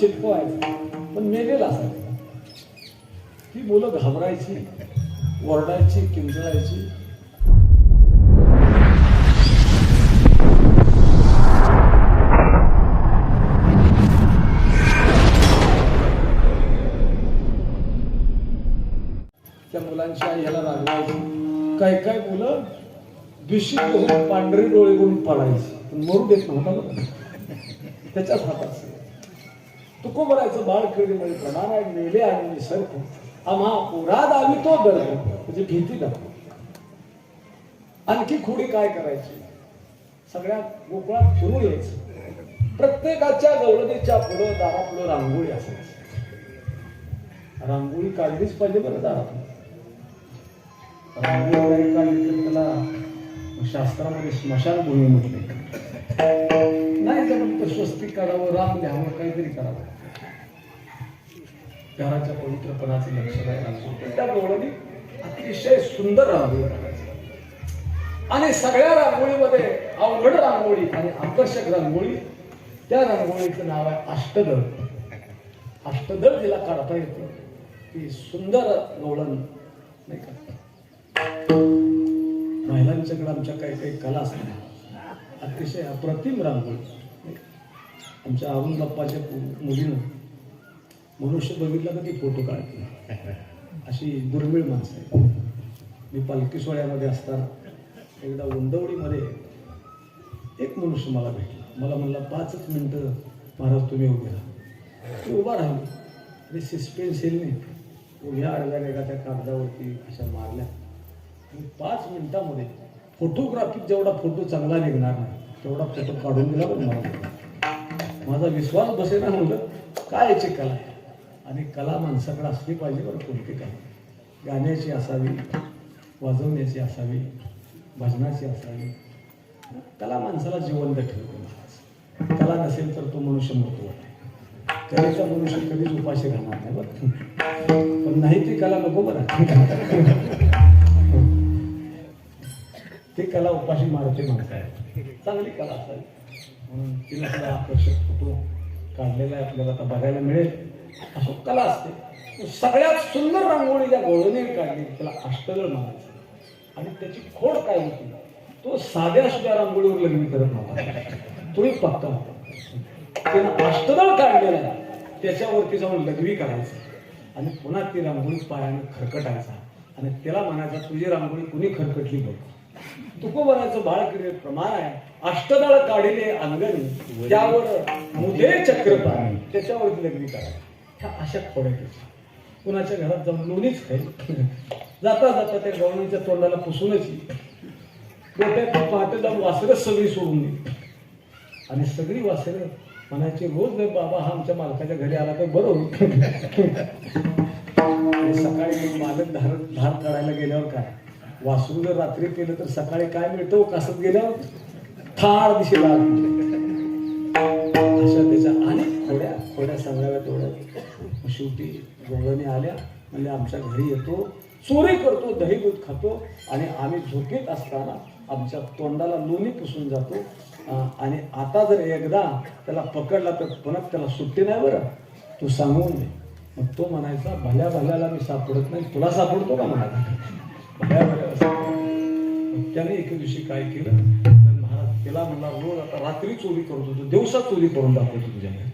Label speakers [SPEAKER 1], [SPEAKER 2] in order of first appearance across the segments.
[SPEAKER 1] चिटकवायचा. पण मेलेला असायचा ही मुलं घाबरायची ओरडायची किंचळायची त्या मुलांची आई ह्याला रागवायची. काय काय मुलं? दूषित होऊन पांढरी डोळे करून पडायची. पण मरू देत नव्हता बघा त्याच्याच हातात तुको बरायचं बाळ खेळीमध्ये म्हणजे प्रमाणात नेले आणि निसर्ग आम्हा पुराद आम्ही तो दर म्हणजे भीती दाखव आणखी खोडी काय करायची? सगळ्या गोकुळात फिरून यायचं. प्रत्येकाच्या गौरवतीच्या पुढं दारापुढं रांगोळी असायची. रांगोळी काढलीच पाहिजे बरं दारात रांगोळी काढली तर त्याला शास्त्रामध्ये स्मशानभूमी म्हटले. करावं राम लिहावं काहीतरी करावं. घराच्या पवित्रपणाचे लक्ष नाही त्या गौरवणी अतिशय सुंदर रांगोळी काढायची. आणि सगळ्या रांगोळीमध्ये अवघड रांगोळी आणि आकर्षक रांगोळी त्या रांगोळीचं नाव आहे अष्टदळ अष्टदळ तिला काढता येतो. ती सुंदर गवळण नाही का? महिलांच्याकडे आमच्या काही काही कला असतात. अतिशय अप्रतिम रांगोळी. आमच्या अरुण बाप्पाच्या मुलीनं मनुष्य बघितलं का ती फोटो काढते. अशी दुर्मिळ माणसं आहे मी पालखी सोहळ्यामध्ये असताना एकदा उंदवडीमध्ये एक मनुष्य मला भेटला. मला म्हणला पाचच मिनटं महाराज तुम्ही उभे राहा. मी उभा राहिलो. आणि सिस्पेन्सिलने उभ्या आडव्या एका त्या कागदावरती अशा मारल्या. आणि पाच मिनटामध्ये फोटोग्राफीत जेवढा फोटो चांगला निघणार नाही तेवढा फोटो काढून दिला पण मला. माझा विश्वास बसेना म्हणलं काय याची कला? आहे आणि कला माणसाकडे असली पाहिजे बरं कोणती कला? गाण्याची असावी वाजवण्याची असावी भजनाची असावी. कला माणसाला जिवंत ठेवतो महाराज. कला नसेल तर तो मनुष्य मृत्यू आहे. कलेचा मनुष्य कधीच उपाशी राहणार नाही बरं. पण नाही ती कला नको बरं. ती कला उपाशी मारते म्हणताय चांगली कला असावी. म्हणून तिला सुद्धा आकर्षक फोटो काढलेला आहे आपल्याला आता बघायला मिळेल. असं कला असते. सगळ्यात सुंदर रांगोळी ज्या गोळणी काढली. त्याला अष्टदळ म्हणायचं. आणि त्याची खोड काय होती? तो साध्या सुद्धा रांगोळीवर लग्न करत नव्हता तोही पक्का होता त्यानं अष्टदळ काढलेला. आहे त्याच्यावरती जाऊन लघवी करायचं. आणि पुन्हा ती रांगोळी पायानं खरकटायचा. आणि त्याला म्हणायचा तुझी रांगोळी कुणी खरकटली बघ. तुको बनायचं बाळ क्रियेत प्रमाण आहे. अष्टदळ काढिले अंगणी त्यावर मुदे चक्रपाणी त्याच्यावरती लग्नी करा ह्या अशा खोड्या कुणाच्या घरात जाऊन लोणीच खाईल. जाता जाता त्या गवळणीच्या तोंडाला पुसूनच येईल. डोक्यात पहाटे जाऊन वासरच सगळी सोडून दे आणि सगळी वासरं म्हणायची रोज नाही बाबा हा आमच्या मालकाच्या घरी आला तर बरं होईल. सकाळी मालक धार धार काढायला गेल्यावर काय? वासरू जर रात्री केलं तर सकाळी काय मिळतो? कसत गेल्यावर थार दिशेला अशा त्याच्या अनेक खोड्या खोड्या सांगाव्या तेवढ्या शेवटी गोळणी आल्या. म्हणजे आमच्या घरी येतो चोरी करतो दही दूध खातो आणि आम्ही झोपेत असताना आमच्या तोंडाला लोणी पुसून जातो. आणि आता जर एकदा त्याला पकडला तर पुन्हा त्याला सुट्टी नाही बरं. तू सांगून दे. मग तो म्हणायचा भल्या भल्याला मी सापडत नाही. तुला सापडतो का म्हणाला भल्या त्याने एके दिवशी काय केलं? तर महाराज त्याला म्हणला रोज आता रात्री चोरी करत होतो दिवसा चोरी करून दाखवतो तुझ्याकडे.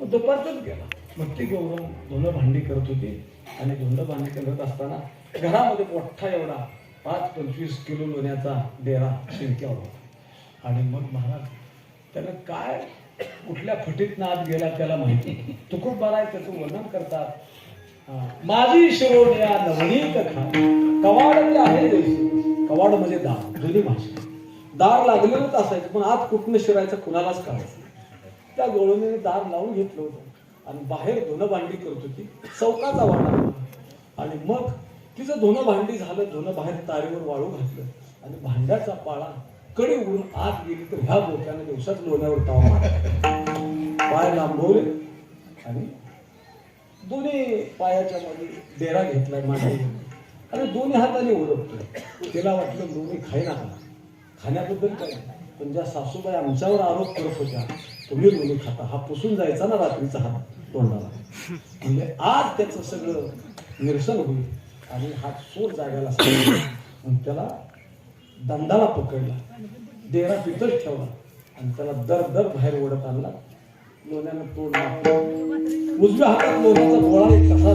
[SPEAKER 1] मग दुपारचाच गेला. मग ती गौरव धुणं भांडी करत होती आणि धुणं भांडी करत असताना घरामध्ये मोठा एवढा पाच पंचवीस किलो लोण्याचा डेरा शिंक्यावर होता. आणि मग महाराज त्यानं काय कुठल्या फटीत आत गेला त्याला माहिती तुकूप बाराय त्याचं वर्णन करतात माझी शिरोड्या नवनीत खा. आहे कवाड म्हणजे दार जुनी भाषा. दार लागलेलंच असायचं पण आत कुठनं शिरायचं कुणालाच कळायचं त्या गोळणीने दार लावून घेतलं होतं. आणि बाहेर धुणं भांडी करत होती. चौकाचा वाडा. आणि मग तिचं धुणं भांडी झालं धुणं बाहेर तारेवर वाळू घातलं. आणि भांड्याचा पाळा कडे उडून आत गेली तर ह्या बोक्याने दिवसात लोण्यावर ताव मारला. पाय लांबवले आणि दोन्ही पायाच्या मध्ये डेरा घेतलाय मांडी आणि दोन्ही हाताने ओळखतोय तिला वाटलं दोन्ही खायला ना खाण्याबद्दल काय? पण ज्या सासूबाई आमच्यावर आरोप करत होत्या तुम्ही लोणी खाता. हा पुसून जायचा ना रात्रीचा हात तोंडाला. म्हणजे आज त्याचं सगळं निरसन होईल आणि हा चोर जागायला सांगितलं. त्याला दंडाला पकडला. देरा तिथंच ठेवला. आणि त्याला दर दर बाहेर ओढत आणला. लोण्यानं तोडला उजव्या हातात लोण्याचा गोळा एक कसा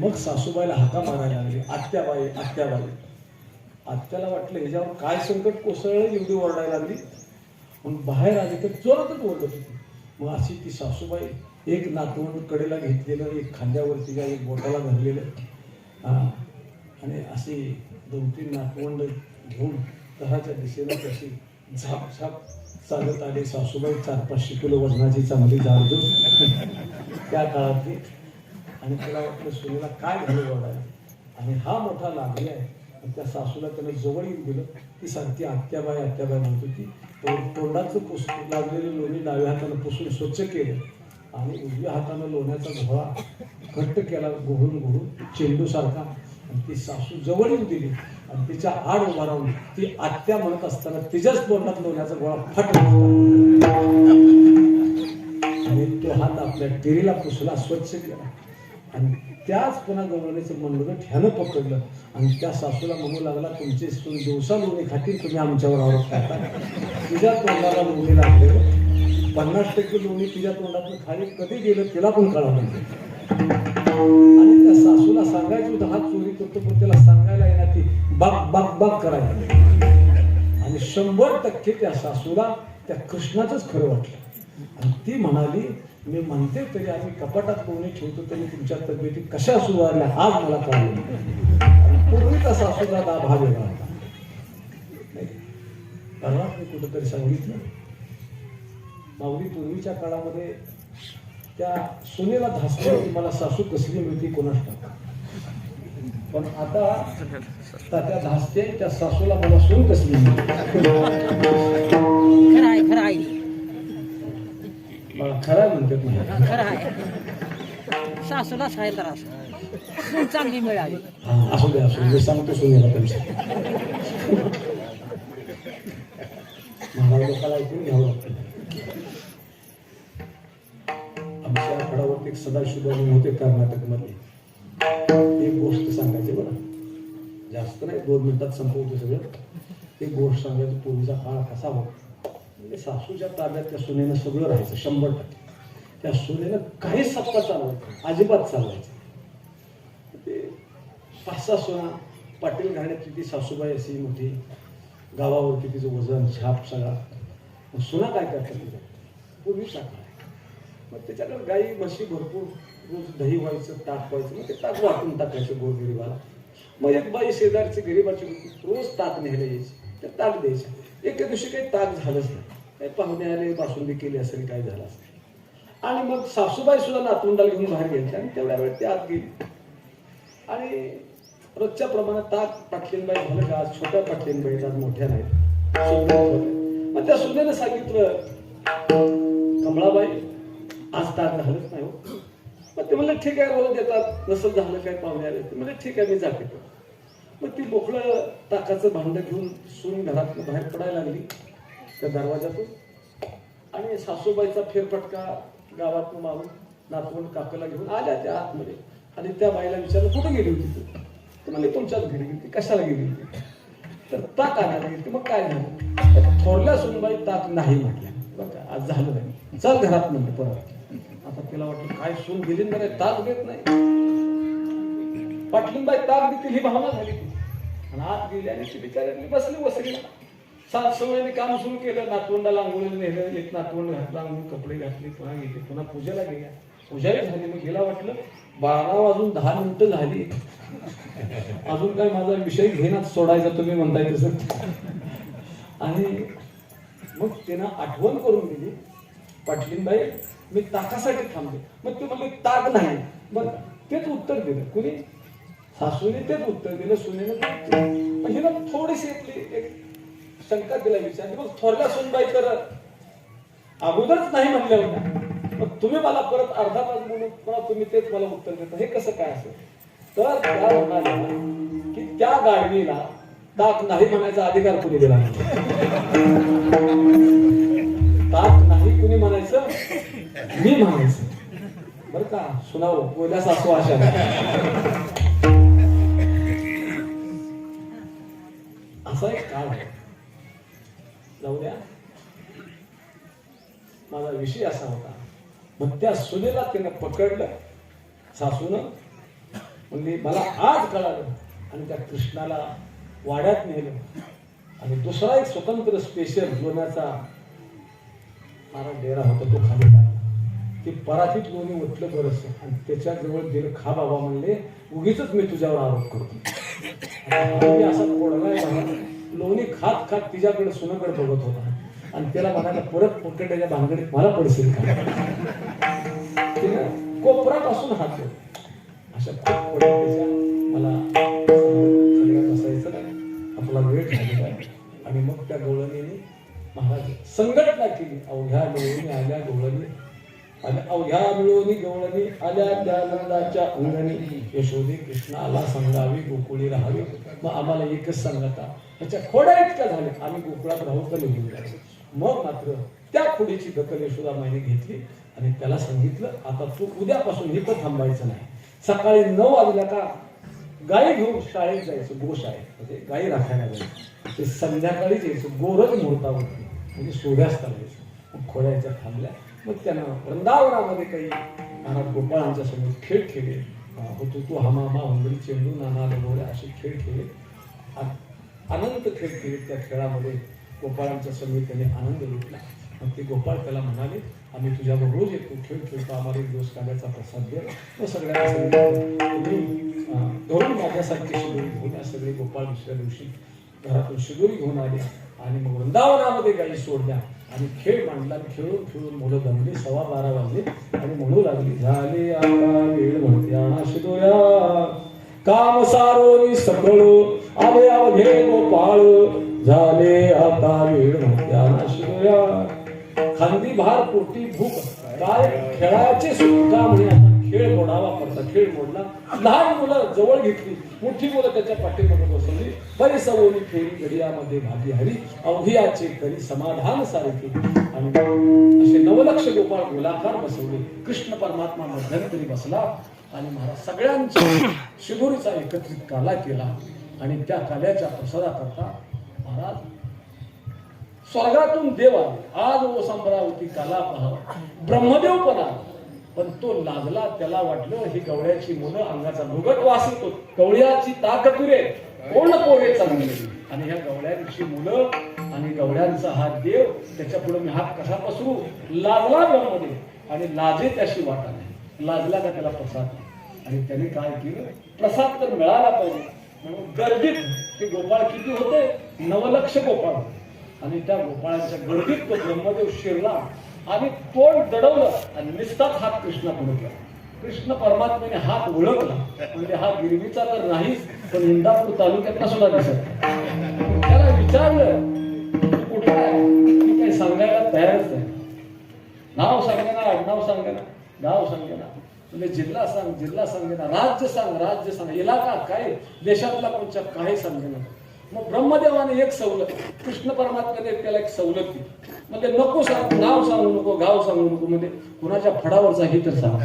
[SPEAKER 1] मग सासूबाईला हाका मारायला लागली. आत्याबाई आत्याबाई. आत्याला वाटलं ह्याच्यावर काय संकट कोसळलं एवढी ओरडायला लागली? मग बाहेर आली तर जोरातच ओरडत होती. मग अशी ती सासूबाई एक नातवंड कडेला घेतलेलं एक खांद्यावरती काय एक बोटाला धरलेलं आणि अशी दोन तीन नातवंड घेऊन घराच्या दिशेनं तशी झाप झाप चालत आली. सासूबाई चार पाचशे किलो वजनाची चांगली जाड त्या काळातली आणि त्याला वाटलं सुनेला काय झालं ओरडायला आणि हा मोठा लागली आहे. आणि त्या सासूला त्यानं जवळ येऊन दिलं. ती सांगते आत्याबाई आत्याबाई म्हणत होती तो तोंडाचं पुस लागलेलं लोणी डाव्या हातानं पुसून स्वच्छ केलं. आणि उजव्या हातानं लोण्याचा घोळा घट्ट केला गोहून गोहून चेंडूसारखा. आणि ती सासू जवळ येऊन दिली. आणि तिच्या आड उभा राहून ती आत्या म्हणत असताना तिच्याच तोंडात लोण्याचा गोळा फट आणि तो हात आपल्या टेरीला पुसला स्वच्छ केला. आणि त्याच पुन्हा गवळणीचं म्हणलं ह्यानं पकडलं. आणि त्या सासूला म्हणू लागला तुमचे सून दिवसा लोणी खातील तुम्ही आमच्यावर आरोप टाका तुझ्या तोंडाला लोणी लागले पन्नास टक्के लोणी तुझ्या तोंडातून खाली कधी गेलं तिला पण कळा म्हणजे आणि त्या सासूला सांगायचं होतं हात चोरी करतो पण त्याला सांगायला येणार ती बाग बाग बाग करायला आणि शंभर टक्के त्या सासूला त्या कृष्णाचंच खरं वाटलं. आणि ती म्हणाली मी म्हणते तरी आम्ही कपाटात कोणी ठेवतो तरी तुमच्या तब्येती कशा सुधारल्या हा मला कळलं आणि सुद्धा दाब हा भाग वेगळा होता मी कुठंतरी सांगितलं. माऊली पूर्वीच्या काळामध्ये त्या सुनेला धासली होती मला सासू कसली मिळती कोणाच टाका पण आता त्या धासते त्या सासूला मला सून कसली मिळते?
[SPEAKER 2] खरा
[SPEAKER 1] म्हणतात
[SPEAKER 2] खरं आहे. सासूलाच आहे तर असं. चांगली मिळाली.
[SPEAKER 1] असू दे असू मी सांगतो सुनेला त्यांच्या महाराज लोकांना ऐकून घ्यावं लागतं. आमच्या एक सदाशिव होते कर्नाटकमध्ये एक गोष्ट सांगायची बरं. जास्त नाही दोन मिनिटात संपवतो सगळं. एक गोष्ट सांगायची पूर्वीचा काळ कसा होता? म्हणजे सासूच्या ताब्यात त्या सुनेनं सगळं राहायचं शंभर टक्के. त्या सुनेनं काहीच सत्ता चालवायचं अजिबात चालवायचं ते पाच सहा सुना पाटील घाण्याची ती सासूबाई अशी मोठी गावावरती तिचं वजन छाप सगळा. मग सुना काय करतात तिच्या पूर्वी साखर मग त्याच्याकडे गाई म्हशी भरपूर रोज दही व्हायचं ताक व्हायचं मग ते ताक वाटून टाकायचं गोरगरिबाला. मग एक बाई शेजारची गरीबाची रोज ताक न्यायला यायची ते ताक द्यायचं एके दिवशी काही ताक झालंच नाही. काही पाहुणे आले बासुंदी केली असेल काय झालं असेल. आणि मग सासूबाई सुद्धा नातवंडाला घेऊन बाहेर गेली आणि तेवढ्या वेळ ते आत गेली. आणि रोजच्या प्रमाणात ताक पाटलीनबाई झालं का आज छोट्या पाटलीनबाई आज मोठ्या नाहीत. मग त्या सुनेनं सांगितलं कमळाबाई आज ताक झालंच नाही हो. मग ते म्हणलं ठीक आहे रोज देतात. नसं झालं काय पाहुणे आले. ते म्हणजे ठीक आहे मी जाते. मग ती मोकळं ताकाचं भांडं घेऊन सून घरात बाहेर पडायला लागली. त्या दरवाजातून. आणि सासूबाईचा फेरफटका गावातून मारून नातवंड काकाला घेऊन आल्या त्या आतमध्ये. आणि त्या बाईला विचारलं कुठे गेली होती तू? तर म्हणजे तुमच्याच घरी गेली कशाला गेली होती? तर ताक आणायला गेली मग काय झालं? थोरल्या सुनबाई ताक नाही म्हटल्या. बघा आज झालं नाही. चल घरात म्हणलं परत आता तिला वाटलं काय सून गेली नाही ताक देत नाही. पाटलीनबाई ताक देतील ही भावना झाली ती आणि आत गेली आणि ती बिचाऱ्यांनी बसली वसरीला सात सवयीने काम सुरू केलं नातवंडाला आंघोळीला नेलं एक नातवंड घातला आंघोळ कपडे घातले पुन्हा गेले पुन्हा पूजेला गेल्या. पूजाही झाली मग गेला वाटलं बारा वाजून दहा मिनिटं झाली. अजून काय माझा विषय घेणार सोडायचा तुम्ही म्हणताय तसं. आणि मग त्यांना आठवण करून दिली पाटलींबाई मी ताकासाठी थांबले. मग ते म्हणले ताक नाही. मग तेच उत्तर दिलं. कुणी? सासूने तेच उत्तर दिलं सुनेनं तेच हिनं थोडीशी आपली एक शंका तिला विचारली मग थोरल्या सुनबाई तर अगोदरच नाही म्हणल्या होत्या. मग तुम्ही मला परत अर्धा तास बोलून पुन्हा तुम्ही तेच मला उत्तर देता. हे कसं काय असेल? तर त्या म्हणाल्या की त्या गाडवीला ताक नाही म्हणायचा अधिकार कुणी दिला ताक नाही कुणी म्हणायचं? मी म्हणायचं. बरं का? सुनाव. बोल्या सासू आशा असा एक काळ आहे जाऊ द्या. माझा विषय असा होता. मग त्या सुनेला त्यानं पकडलं. सासूनं. म्हणजे मला आज कळालं. आणि त्या कृष्णाला वाड्यात नेलं. आणि दुसरा एक स्वतंत्र स्पेशल लोण्याचा मारा डेरा होता तो खाली टाकला. ते परातीत लोणी उठलं बरंच. आणि त्याच्याजवळ दिलं खा बाबा म्हणले उगीच मी तुझ्यावर आरोप करतो. असा लोणी खात खात तिच्याकडे सुनाकडे बघत होता. आणि त्याला म्हणाला परत पकडण्याच्या भानगडीत मला पडशील का? कोपरापासून हात अशा खूप मला सगळ्यात असायचं नाही. आपला वेळ झालेला आणि मग त्या डोळणीने महाराज संघटना केली. अवघ्या मिळवणी आल्या गवळणी अवघ्या मिळवणी गवळणी आल्या त्या आनंदाच्या अंगणी यशोदी कृष्णाला सांगावी गोकुळी राहावी. मग आम्हाला एकच सांगता त्याच्या खोड्या इतक्या झाल्या आम्ही गोकुळात राहू तर निघून जायचं मग मात्र त्या खोडीची दखल यशोदामाईने घेतली आणि त्याला सांगितलं आता तू उद्यापासून इथं थांबायचं नाही. सकाळी नऊ वाजल्या का गाई घेऊन शाळेत जायचं गोशाळेत. म्हणजे गाई राखायला जायचं. ते संध्याकाळीच यायचं गोरज मुहूर्तावरती. म्हणजे सूर्यास्ताला जायचं मग खोड्याच्या थांबल्या. मग त्यानं वृंदावनामध्ये काही नाना गोपाळांच्या समोर खेळ खेळले. होतो तू हा मामा उंबरी चेंडू नाना लगोऱ्या असे खेळ खेळले. आ- अनंत खेळ खेळले त्या खेळामध्ये गोपाळांच्या समोर त्याने आनंद लुटला. मग ते गोपाळ त्याला म्हणाले आम्ही तुझ्यावर रोज येतो खेळ खेळतो आम्हाला एक दिवस काढायचा प्रसाद दे. मग सगळ्यांना धरून माझ्यासारखी शिदोरी घेऊन या सगळे गोपाळ दुसऱ्या दिवशी घरातून शिदोरी घेऊन आले आणि मग वृंदावनामध्ये गाई सोडल्या. आणि खेळ मांडला खेळून खेळून मुलं जमली सव्वा बारा वाजले आणि म्हणू लागली झाले आता वेळ म्हणते आणा शिदोऱ्या काम सारोनी सकळ आले अवघे गोपाळ झाले आता वेळ म्हणते आणा खांदी भार पोटी भूक काय खेळाचे सुद्धा म्हणे खेळ मोडावा पडता खेळ मोडला. लहान मुलं जवळ घेतली. मोठी मुलं त्याच्या पाठीमध्ये बसवली. बरी सवनी फेरी घडियामध्ये भागी हरी. अवघियाचे करी समाधान सारखे आणि असे नवलक्ष गोपाळ गोलाकार बसवले. कृष्ण परमात्मा मध्यंतरी बसला. आणि महाराज सगळ्यांच्या शिदोरीचा एकत्रित काला केला. आणि त्या काल्याच्या प्रसादाकरता महाराज स्वर्गातून देव आले आज ओ संभ्रावती काला पहा. ब्रह्मदेव पण आला पण तो लाजला त्याला वाटलं ही गवळ्याची मुलं अंगाचा भुगट वासितो गवळ्याची ताकदुरे कोण पोरे चांगले? आणि ह्या गवळ्यांची मुलं आणि गवळ्यांचा हा देव त्याच्या पुढे मी हात कसा पसरू? लाजला ब्रह्मदेव आणि लाजे त्याशी वाटा नाही लाजला का त्याला प्रसाद नाही. आणि त्याने काय केलं? प्रसाद तर मिळाला पाहिजे. म्हणून गर्दीत ते गोपाळ किती होते? नवलक्ष गोपाळ होते. आणि त्या गोपाळाच्या गर्दीत तो ब्रह्मदेव शिरला. आणि तोंड दडवलं आणि निस्ताच हात कृष्णा पुढे कृष्ण परमात्म्याने हात ओळखला म्हणजे हा गिरवीचा तर नाहीच पण इंदापूर तालुक्यातला सुद्धा दिसत त्याला विचारलं कुठे आहे? काही सांगायला तयारच नाही. नाव सांगेना आडनाव सांगेना गाव सांगेना. म्हणजे जिल्हा सांग जिल्हा सांगेना राज्य सांग राज्य सांग इलाका काय देशातला कोणच्या काही सांगेना. मग ब्रह्मदेवाने एक सवलत कृष्ण परमात्म्याने त्याला एक सवलत दिली. म्हणजे नको सांग नाव सांगू नको गाव सांगू नको म्हणजे कुणाच्या फडावरचा हे तर सांग.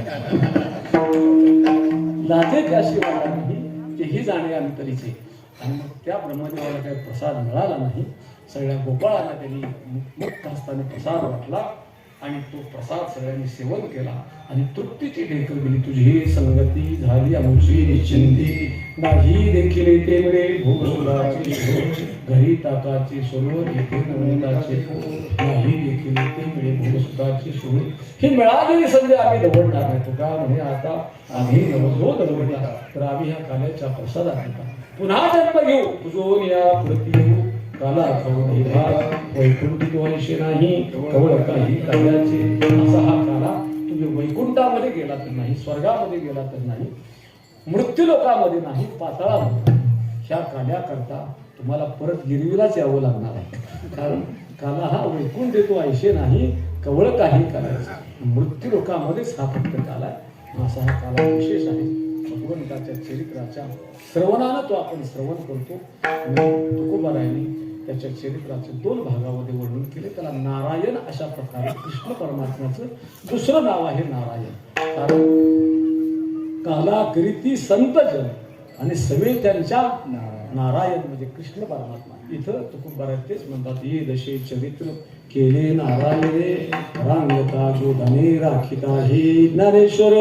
[SPEAKER 1] लाजे त्याशिवाय नाही तेही जाणे अंतरीचे आणि मग त्या ब्रह्मदेवाला काही प्रसाद मिळाला नाही. सगळ्या गोपाळाला त्यांनी मुक्त हस्ताने प्रसाद वाटला. आणि तो प्रसाद सगळ्यांनी सेवन केला आणि तृप्तीची ढेकल दिली म्हणजे तुझी संगती झाली आमची निश्चिंती. नाही देखील येते मिळेल भोगसुराची घरी ताकाची सोनवर येते नवनीताचे नाही देखील येते मिळेल भोगसुराची शोध ही मिळालेली संधी आम्ही दवडणार नाही तुका म्हणे आता आम्ही नवजो दवडला तर आम्ही ह्या काल्याच्या प्रसादात पुन्हा जन्म घेऊ. तुझो या प्रती येऊ काला कवळ हे भाग नाही कवळ काही काल्याचे असा हा काला तुम्ही वैकुंठामध्ये गेला तर नाही स्वर्गामध्ये गेला तर नाही मृत्यू लोकामध्ये नाही पाताळामध्ये ह्या काल्याकरता तुम्हाला परत गिरवीलाच यावं लागणार आहे. कारण काला हा वैकुंठ येतो ऐशे नाही कवळ काही करायचं मृत्यू लोकामध्येच हा फक्त काला आहे. असा हा काला विशेष आहे. भगवंताच्या चरित्राच्या श्रवणानं तो आपण श्रवण करतो. आणि तुकोबारायने त्याच्या चरित्राचे दोन भागामध्ये वर्णन केले. त्याला नारायण अशा प्रकारे कृष्ण परमात्म्याचं दुसरं नाव आहे नारायण. कारण काला संतजन संत आणि सवे त्यांच्या नारायण म्हणजे कृष्ण परमात्मा. इथं तुकुंबारात तेच म्हणतात ये दशे चरित्र केले नारायणे रांगता गोधने राखिता हे ज्ञानेश्वर